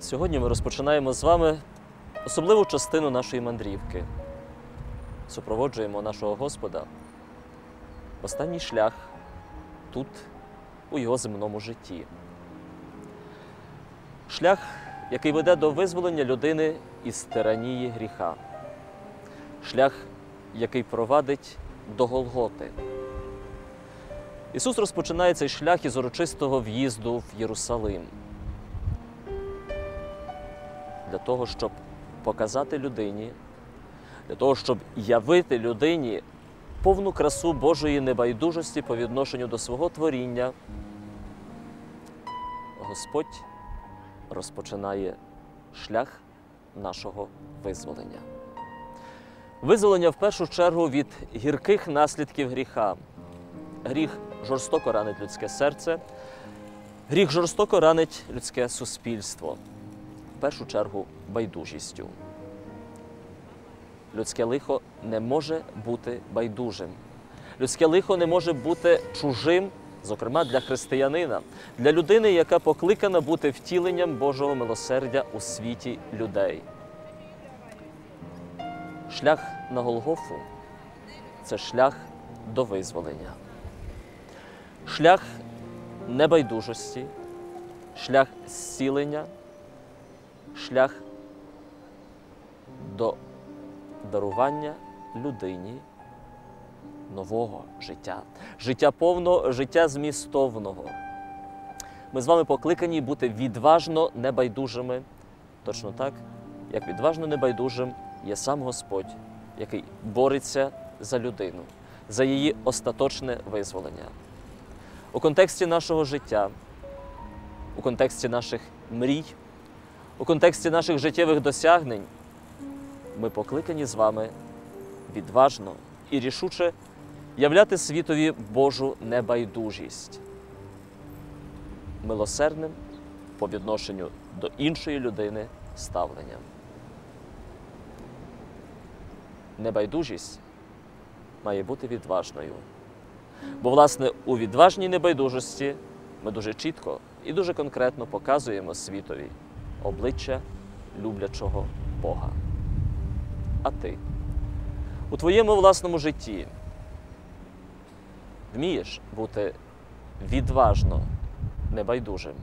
Сьогодні ми розпочинаємо з вами особливу частину нашої мандрівки. Супроводжуємо нашого Господа в останній шлях тут, у його земному житті. Шлях, який веде до визволення людини із тиранії гріха. Шлях, який провадить до Голготи. Ісус розпочинає цей шлях із урочистого в'їзду в Єрусалим для того, щоб показати людині, для того, щоб явити людині повну красу Божої небайдужості по відношенню до свого творіння, Господь розпочинає шлях нашого визволення. Визволення в першу чергу від гірких наслідків гріха. Гріх жорстоко ранить людське серце, гріх жорстоко ранить людське суспільство першу чергу байдужістю. Людське лихо не може бути байдужим. Людське лихо не може бути чужим, зокрема для християнина, для людини, яка покликана бути втіленням Божого милосердя у світі людей. Шлях на Голгофу це шлях до визволення, шлях небайдужості, шлях зцілення шлях до дарування людині нового життя, життя повного, життя змістовного. Ми з вами покликані бути відважно небайдужими, точно так, як відважно небайдужим є сам Господь, який бореться за людину, за її остаточне визволення. У контексті нашого життя, у контексті наших мрій, у контексті наших життєвих досягнень ми покликані з вами відважно і рішуче являти світові Божу небайдужість, милосердним по відношенню до іншої людини ставленням. Небайдужість має бути відважною. Бо, власне, у відважній небайдужості ми дуже чітко і дуже конкретно показуємо світові обличчя люблячого Бога. А ти у твоєму власному житті вмієш бути відважно небайдужим.